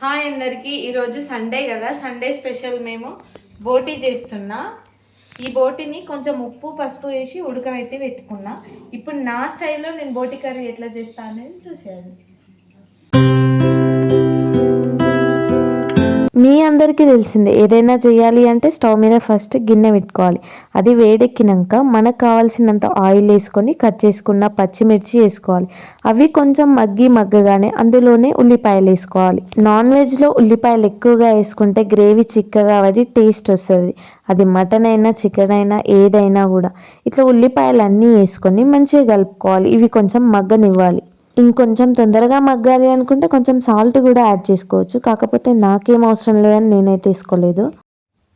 Hi అందరికీ. ఈరోజు Sunday కదా. సండే స్పెషల్ మేము బోటీ చేస్తున్నా. ఈ బోటీని కొంచెం ఉప్పు పసుపు వేసి ఉడకబెట్టి పెట్టుకున్నా. ఇప్పుడు నా స్టైల్లో నేను బోటీ కర్రీ ఎట్లా చేస్తా అనేది చూసేయండి. మీ అందరికీ తెలిసిందే ఏదైనా చేయాలి అంటే స్టవ్ మీద ఫస్ట్ గిన్నె పెట్టుకోవాలి. అది వేడెక్కినాక మనకు కావాల్సినంత ఆయిల్ వేసుకొని కట్ చేసుకున్న పచ్చిమిర్చి వేసుకోవాలి. అవి కొంచెం మగ్గి మగ్గగానే అందులోనే ఉల్లిపాయలు వేసుకోవాలి. నాన్ వెజ్లో ఉల్లిపాయలు ఎక్కువగా వేసుకుంటే గ్రేవీ చిక్కగా పడి టేస్ట్ వస్తుంది. అది మటన్ అయినా చికెన్ అయినా ఏదైనా కూడా. ఇట్లా ఉల్లిపాయలు అన్నీ వేసుకొని మంచిగా కలుపుకోవాలి. ఇవి కొంచెం మగ్గనివ్వాలి. ఇంకొంచెం తొందరగా మగ్గాలి అనుకుంటే కొంచెం సాల్ట్ కూడా యాడ్ చేసుకోవచ్చు. కాకపోతే నాకేం అవసరం లేదని నేనైతే తీసుకోలేదు.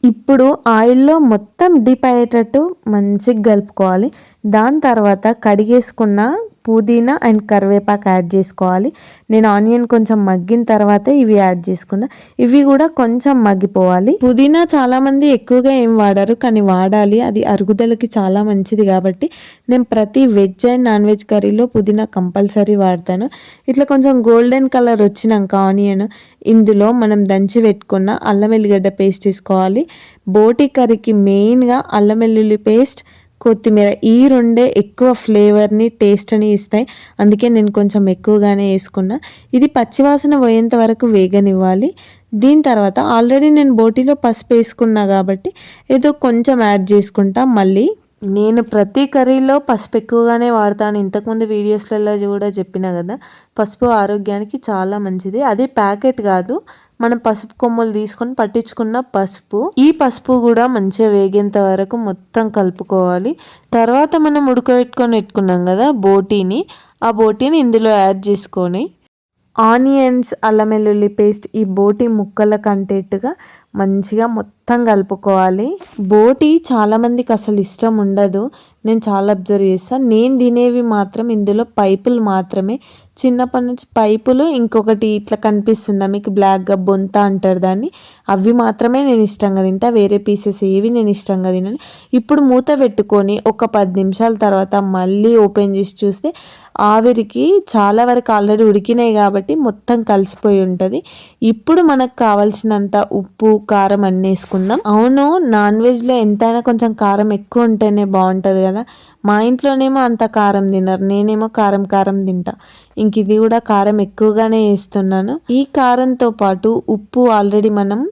ఇప్పుడు ఆయిల్లో మొత్తం డీప్ అయ్యేటట్టు మంచిగా కలుపుకోవాలి. దాని తర్వాత కడిగేసుకున్న పుదీనా అండ్ కరివేపాకు యాడ్ చేసుకోవాలి. నేను ఆనియన్ కొంచెం మగ్గిన తర్వాత ఇవి యాడ్ చేసుకున్నా. ఇవి కూడా కొంచెం మగ్గిపోవాలి. పుదీనా చాలామంది ఎక్కువగా ఏం వాడరు కానీ వాడాలి. అది అరుగుదలకి చాలా మంచిది కాబట్టి నేను ప్రతి వెజ్ అండ్ నాన్ వెజ్ కర్రీలో పుదీనా కంపల్సరీ వాడతాను. ఇట్లా కొంచెం గోల్డెన్ కలర్ వచ్చినాక ఆనియన్ ఇందులో మనం దంచి పెట్టుకున్న అల్లం వెల్లిగడ్డ పేస్ట్ వేసుకోవాలి. బోటి కర్రీకి మెయిన్గా అల్లం వెల్లుల్లి పేస్ట్ కొత్తిమీర ఈ రెండే ఎక్కువ ఫ్లేవర్ని టేస్ట్ని ఇస్తాయి. అందుకే నేను కొంచెం ఎక్కువగానే వేసుకున్నా. ఇది పచ్చివాసన పోయేంత వరకు వేగనివ్వాలి. దీని తర్వాత ఆల్రెడీ నేను బోటీలో పసుపు వేసుకున్నా కాబట్టి ఏదో కొంచెం యాడ్ చేసుకుంటా. మళ్ళీ నేను ప్రతి కర్రీలో పసుపు ఎక్కువగానే వాడతాను. ఇంతకుముందు వీడియోస్లలో కూడా చెప్పిన కదా పసుపు ఆరోగ్యానికి చాలా మంచిది. అది ప్యాకెట్ కాదు మనం పసుపు కొమ్ములు తీసుకొని పట్టించుకున్న పసుపు ఈ పసుపు కూడా మంచిగా వేగేంత వరకు మొత్తం కలుపుకోవాలి. తర్వాత మనం ఉడకబెట్టుకొని పెట్టుకున్నాం కదా బోటీని ఆ బోటీని ఇందులో యాడ్ చేసుకొని ఆనియన్స్ అల్లం వెల్లుల్లి పేస్ట్ ఈ బోటి ముక్కల కంటేట్టుగా మంచిగా మొత్తం కలుపుకోవాలి. బోటి చాలామందికి అసలు ఇష్టం ఉండదు. నేను చాలా అబ్జర్వ్ చేస్తాను నేను తినేవి మాత్రం ఇందులో పైపులు మాత్రమే. చిన్నప్పటి నుంచి పైపులు ఇంకొకటి ఇట్లా కనిపిస్తుందా? మీకు బ్లాక్గా బొంత అంటారు దాన్ని. అవి మాత్రమే నేను ఇష్టంగా తింటా. వేరే పీసెస్ ఏవి నేను ఇష్టంగా తినను. ఇప్పుడు మూత పెట్టుకొని ఒక పది నిమిషాల తర్వాత మళ్ళీ ఓపెన్ చేసి చూస్తే ఆవిరికి చాలా వరకు ఆల్రెడీ ఉడికినాయి కాబట్టి మొత్తం కలిసిపోయి ఉంటుంది. ఇప్పుడు మనకు కావాల్సినంత ఉప్పు కారం అన్నీ చేసుకుందాం. అవును నాన్ వెజ్లో ఎంతైనా కొంచెం కారం ఎక్కువ ఉంటేనే బాగుంటుంది కదా. మా ఇంట్లోనేమో అంత కారం తినరు. నేనేమో కారం కారం తింటా. ఇంక ఇది కూడా కారం ఎక్కువగానే వేస్తున్నాను. ఈ కారంతో పాటు ఉప్పు ఆల్రెడీ మనం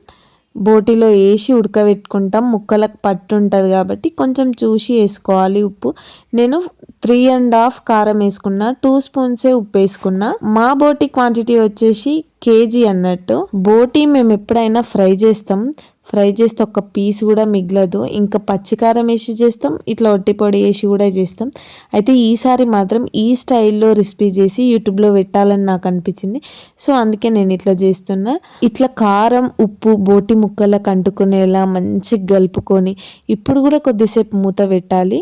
బోటిలో వేసి ఉడకబెట్టుకుంటాం. ముక్కలకు పట్టు ఉంటుంది కాబట్టి కొంచెం చూసి వేసుకోవాలి ఉప్పు. నేను త్రీ అండ్ హాఫ్ కారం వేసుకున్నా టూ స్పూన్సే ఉప్పు వేసుకున్నా. మా బోటి క్వాంటిటీ వచ్చేసి కేజీ అన్నట్టు. బోటి మేము ఎప్పుడైనా ఫ్రై చేస్తాం. ఫ్రై చేస్తే ఒక పీస్ కూడా మిగలదు. ఇంకా పచ్చికారం వేసి చేస్తాం ఇట్లా ఒట్టి పొడి వేసి కూడా చేస్తాం. అయితే ఈసారి మాత్రం ఈ స్టైల్లో రెసిపీ చేసి యూట్యూబ్లో పెట్టాలని నాకు అనిపించింది. సో అందుకే నేను ఇట్లా చేస్తున్నా. ఇట్లా కారం ఉప్పు బోటి ముక్కలకు అంటుకునేలా మంచిగా కలుపుకొని ఇప్పుడు కూడా కొద్దిసేపు మూత పెట్టాలి.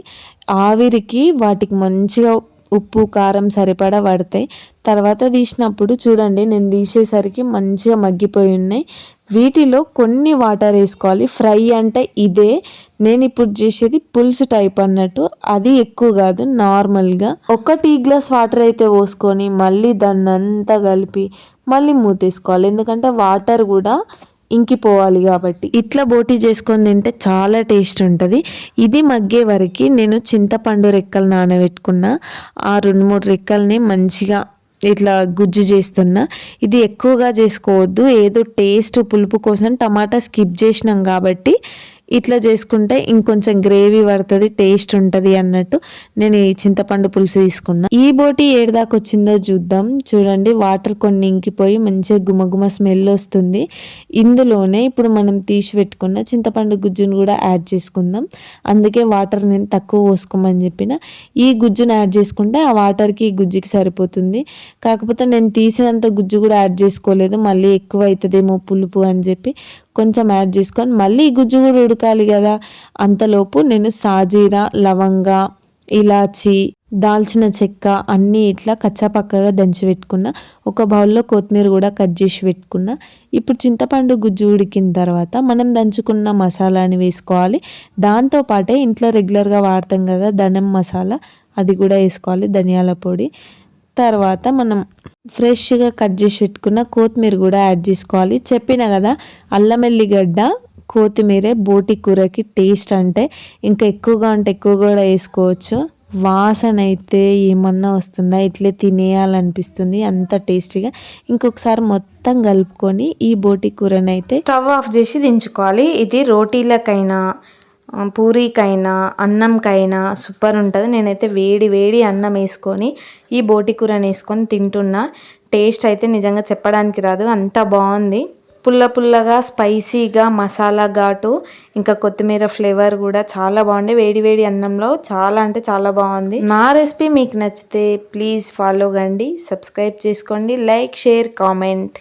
ఆవిరికి వాటికి మంచిగా ఉప్పు కారం సరిపడా పడతాయి తర్వాత తీసినప్పుడు చూడండి నేను తీసేసరికి మంచిగా మగ్గిపోయి ఉన్నాయి. వీటిలో కొన్ని వాటర్ వేసుకోవాలి. ఫ్రై అంటే ఇదే. నేను ఇప్పుడు చేసేది పులుసు టైప్ అన్నట్టు. అది ఎక్కువ కాదు నార్మల్గా. ఒక టీ గ్లాస్ వాటర్ అయితే పోసుకొని మళ్ళీ దాన్ని అంతా కలిపి మళ్ళీ మూతేసుకోవాలి ఎందుకంటే వాటర్ కూడా ఇంకిపోవాలి కాబట్టి. ఇట్లా బోటీ చేసుకొని తింటే చాలా టేస్ట్ ఉంటుంది. ఇది మగ్గే వరకు నేను చింతపండు రెక్కలు నానబెట్టుకున్న ఆ రెండు మూడు రెక్కల్ని మంచిగా ఇట్లా గుజ్జు చేస్తున్నా. ఇది ఎక్కువగా చేసుకోవద్దు. ఏదో టేస్ట్ పులుపు కోసం టమాటా స్కిప్ చేసినాం కాబట్టి ఇట్లా చేసుకుంటే ఇంకొంచెం గ్రేవీ పడుతుంది టేస్ట్ ఉంటుంది అన్నట్టు నేను ఈ చింతపండు పులుసు తీసుకున్నా. ఈ బోటి ఏడదాకా వచ్చిందో చూద్దాం. చూడండి వాటర్ కొన్ని ఇంకిపోయి మంచిగా గుమగుమ స్మెల్ వస్తుంది. ఇందులోనే ఇప్పుడు మనం తీసి పెట్టుకున్న చింతపండు గుజ్జును కూడా యాడ్ చేసుకుందాం. అందుకే వాటర్ నేను తక్కువ పోసుకోమని చెప్పిన. ఈ గుజ్జును యాడ్ చేసుకుంటే ఆ వాటర్కి ఈ గుజ్జుకి సరిపోతుంది. కాకపోతే నేను తీసినంత గుజ్జు కూడా యాడ్ చేసుకోలేదు. మళ్ళీ ఎక్కువ అవుతుందేమో పులుపు అని చెప్పి కొంచెం యాడ్ చేసుకొని మళ్ళీ గుజ్జు కూడా ఉడకాలి కదా. అంతలోపు నేను సాజీరా లవంగా ఇలాచి దాల్చిన చెక్క అన్నీ ఇట్లా కచ్చాపక్కగా దంచి పెట్టుకున్న. ఒక బౌల్లో కొత్తిమీర కూడా కట్ చేసి పెట్టుకున్న. ఇప్పుడు చింతపండు గుజ్జు ఉడికిన తర్వాత మనం దంచుకున్న మసాలాని వేసుకోవాలి. దాంతోపాటే ఇంట్లో రెగ్యులర్గా వాడతాం కదా ధనం మసాలా. అది కూడా వేసుకోవాలి ధనియాల పొడి. తర్వాత మనం ఫ్రెష్గా కట్ చేసి పెట్టుకున్న కొత్తిమీర కూడా యాడ్ చేసుకోవాలి. చెప్పిన కదా అల్లం ఎల్లిగడ్డ కొత్తిమీరే బోటి కూరకి టేస్ట్ అంటే ఇంకా ఎక్కువగా అంటే ఎక్కువ కూడా వేసుకోవచ్చు. వాసన అయితే ఏమన్నా వస్తుందా? ఇట్లే తినేయాలనిపిస్తుంది అంత టేస్టీగా. ఇంకొకసారి మొత్తం కలుపుకొని ఈ బోటి కూరని అయితే స్టవ్ ఆఫ్ చేసి దించుకోవాలి. ఇది రోటీలకైనా పూరీకైనా అన్నంకైనా సూపర్ ఉంటుంది. నేనైతే వేడి వేడి అన్నం వేసుకొని ఈ బోటి కూరని వేసుకొని తింటున్నా. టేస్ట్ అయితే నిజంగా చెప్పడానికి రాదు. అంత బాగుంది. పుల్ల పుల్లగా స్పైసీగా మసాలా ఘాటు ఇంకా కొత్తిమీర ఫ్లేవర్ కూడా చాలా బాగుంది. వేడి వేడి అన్నంలో చాలా అంటే చాలా బాగుంది. నా రెసిపీ మీకు నచ్చితే ప్లీజ్ ఫాలో కండి సబ్స్క్రైబ్ చేసుకోండి లైక్ షేర్ కామెంట్.